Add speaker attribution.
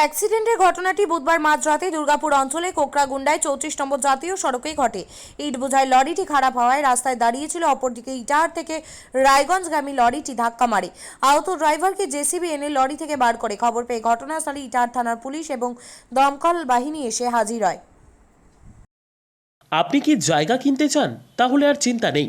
Speaker 1: অ্যাক্সিডেন্টের ঘটনাটি বুধবার মাঝরাতে দুর্গাপুর অঞ্চলে কোকরাগুন্ডায় চৌত্রিশ নম্বর জাতীয় সড়কে ঘটে। ইট বোঝায় লরিটি খারাপ হওয়ায় রাস্তায় দাঁড়িয়েছিল অপরদিকে ইটাহার থেকে রায়গঞ্জগামী লরিটি ধাক্কা মারে। আহত ড্রাইভারকে জেসিবি এনে লরি থেকে বার করে। খবর পেয়ে ঘটনাস্থলে ইটাহার থানার পুলিশ এবং দমকল বাহিনী এসে হাজির হয়।
Speaker 2: আপনি কি জায়গা কিনতে চান? তাহলে আর চিন্তা নেই।